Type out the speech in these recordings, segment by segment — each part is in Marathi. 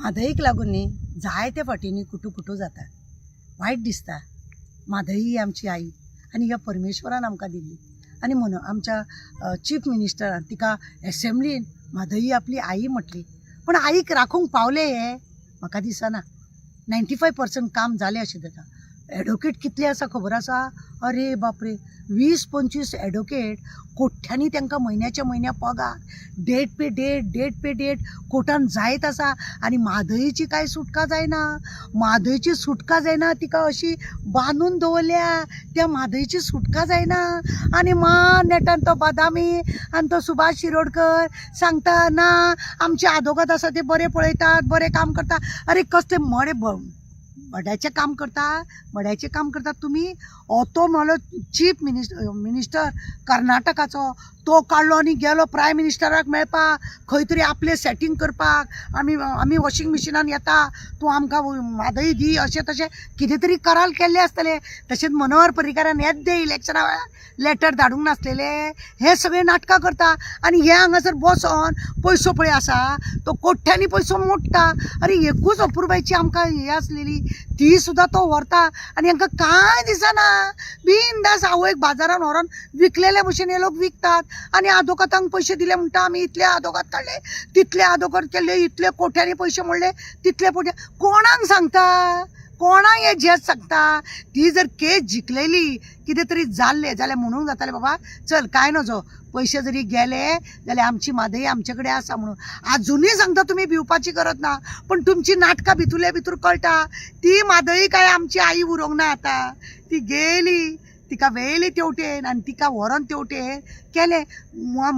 म्हादईक लागून न्ही जायते फाटींनी कुटू कुटू जाता वायट दिसता म्हादई ही आमची आई आनी ह्या परमेश्वरान आमकां दिल्ली आनी म्हणून आमच्या चीफ मिनिस्टरान तिका एसेंब्लीन म्हादई आपली आई म्हटली. पण आईक राखूंक पावले हे? म्हाका दिसना. नायन्टी फायव पर्संट काम जालें अशें जाता एडवोकेट कितले आसा खबर आसा? अरे बापरे वीस पंचवीस एडवोकेट कोठ्यांनी तांकां म्हयन्याच्या म्हयन्या पगार डेट पे डेट डेट पे डेट कोटान जायत आसा आनी म्हादयची कांय सुटका जायना? म्हादयची सुटका जायना तिका अशी बांदून दवरल्या त्या म्हादयची सुटका जायना. आनी मान नेटान तो बदामी आनी तो सुभाष शिरोडकर सांगता ना आमचे आदोगाद आसा ते बरे पळयतात बरे काम करता अरे कसले मरे मड्याचें काम करता मड्याचें काम करता तुमी ओतो म्हणलो चीफ मिनिस्टर मिनिस्टर कर्नाटकाचो तो काडलो आनी गेलो. प्रायम मिनिस्टराक मेळपाक खंय तरी आपलें सेटींग करपाक. आमी आमी वॉशिंग मशिनान येता. तूं आमकां म्हादई दी अशें तशें. कितें तरी करार केल्लें आसतलें तशेंच मनोहर पर्रीकारान येद्दे इलेक्शना वेळार लेटर धाडूंक नासलेले. हे सगळे नाटकां करता. आनी हे हांगासर बसोन पयसो पळय आसा. तो कोठ्ठ्यांनी पयसो मोडटा. अरे एकूच अपुरबायची आमकां हे आसलेली ती सुद्दां तो व्हरता आनी हांकां कांय दिसना? बिनदास आवयक बाजारान व्हरोन विकलेले भशेन हे लोक विकतात. आनी आदोगातांक पयशे दिले म्हणटा आमी इतले आदोगात काडले तितले आदोगात केले इतले कोठ्यांनी पयशे मोडले तितले पयशे कोणाक सांगता? कोणा हे झेज सांगता? ती जर केस जिखलेली कितें तरी जाल्लें जाल्यार म्हणूंक जातालें बाबा. चल कांय नजो? पयशे जरी गेले जाल्यार आमची मादई आमचे कडेन आसा म्हणून. आजुनूय सांगता तुमी भिवपाची गरज ना. पण तुमची नाटकां भितुले भितूर कळटा ती मादई काय आमची आई उरोंक ना आतां? ती गेली तिका वेली तेवटेन आनी तिका व्हरोन तेवटेन केले.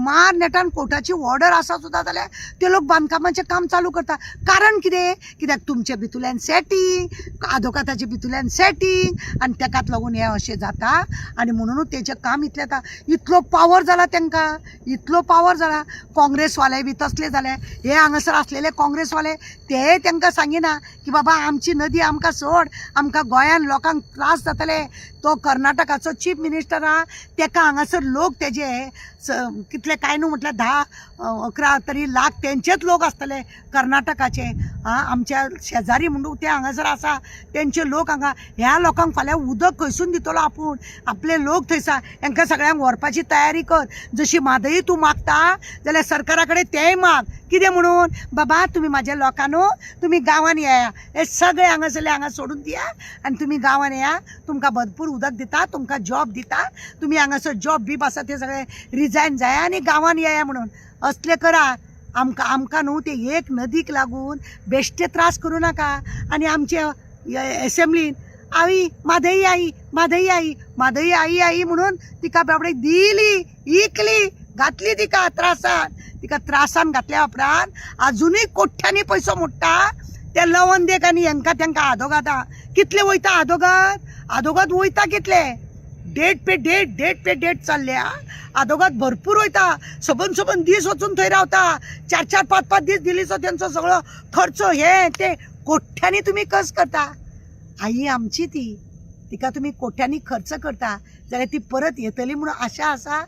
मार नेटान कोर्टाची ऑर्डर आसा सुद्दां जाल्यार ते लोक बांदकामाचें काम चालू करता कारण कितें? कित्याक तुमचे भितुल्यान सेटींग आदोगाताचे भितुल्यान सेटींग आनी तेकाच लागून हें अशें जाता. आनी म्हणूनच तेजें काम इतलें जाता इतलो पावर जाला तांकां इतलो पावर जाला काँग्रेसवाले बी तसले जाले हे हांगासर आसलेले काँग्रेसवाले तेय तांकां सांगिना की बाबा आमची नदी आमकां सोड. आमकां गोंयान लोकांक त्रास जातले. तो कर्नाटकाचो चीफ मिनिस्टर आहा तेका हांगासर लोक तेजे स- कितले काय न्हू म्हटल्यार धा अकरा तरी लाख तेंचेच लोक आसतले कर्नाटकाचे. आं आमच्या शेजारी म्हणून ते हांगासर आसा तेंचे लोक हांगा ह्या लोकांक फाल्यां उदक खंयसून दितलो आपूण. आपले लोक थंयसा हांकां सगळ्यांक व्हरपाची तयारी कर. जशी म्हादयी तूं मागता जाल्यार सरकारा कडेन तेंय माग. कितें म्हणून? बाबा तुमी म्हाज्या लोकांनो तुमी गांवान येया हे सगळे हांगासरले हांगा सोडून दिया आनी तुमी गांवान येया तुमकां भरपूर उदक दिता तुमकां जॉब दिता. तुमी हांगासर जॉब बीब आसा ते सगळे रिजायन जाया आनी गांवान येया म्हणून. असले करा. आमकां आमकां न्हू ते एक नदीक लागून बेश्टे त्रास करूं नाका. आनी आमचे एसेंब्लीन आई माधई आई माधई आई माधई आई आई म्हणून तिका बाबडे दिली इकली घातली तिका त्रासान तिका त्रासान घातल्या उपरांत आजुनूय कोठ्यांनी पयसो मोडटा ते लवण देख आनी हेंकां तेंकां आदोगादा कितले वयता आदोगाद आदोगाद वयता कितले? डेट पे डेट डेट पे डेट चल्ल्या. आदोगाद भरपूर वयता सबन सबन दीस वचून थंय रावता चार चार पांच पांच दीस दिलीचो हो तेंचो सगळो खर्च. हे ते कोठ्यांनी तुमी कस करता? आई आमची ती. तिका तुमी कोठ्यांनी खर्च करता? जाल्यार ती परत येतली म्हणून आशा आसा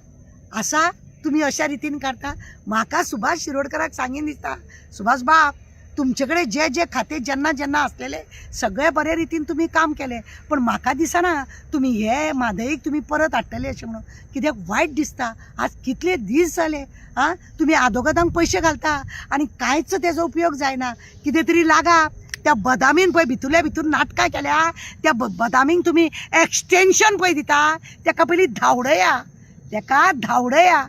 आसा तुमी अशा रितीन काडटा म्हाका सुभाष शिरोडकराक सांगीन दिसता. सुभाष बाब तुमचे कडेन जे जे खाते जेन्ना जेन्ना आसलेले सगळे बरे रितीन तुमी काम केलें. पण म्हाका दिसना तुमी हे म्हादईक तुमी परत हाडटले अशें म्हणून. कित्याक वायट दिसता? आज कितले दीस जाले आं तुमी आदोगादांक पयशे घालता. आनी कांयच तेजो उपयोग जायना. कितें तरी लागा. त्या बदामीन पळय भितुरल्या भितूर नाटकां केल्या. त्या ब- बदामीक तुमी एक्सटेंशन पळय दिता. तेका पयलीं धांवडया. तेका धांवडया.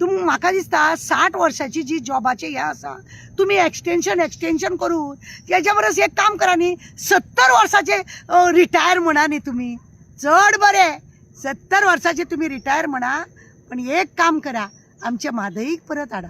तुम म्हाका दिसता साठ वर्साची जी जॉबाचे हे आसा तुमी एक्सटेंशन एक्सटेंशन करून तेच्या परस एक काम करा न्ही सत्तर वर्साचे रिटायर म्हणा न्ही तुमी चड बरें. सत्तर वर्साचे तुमी रिटायर म्हणा. पण एक काम करा. आमच्या म्हादईक परत हाडा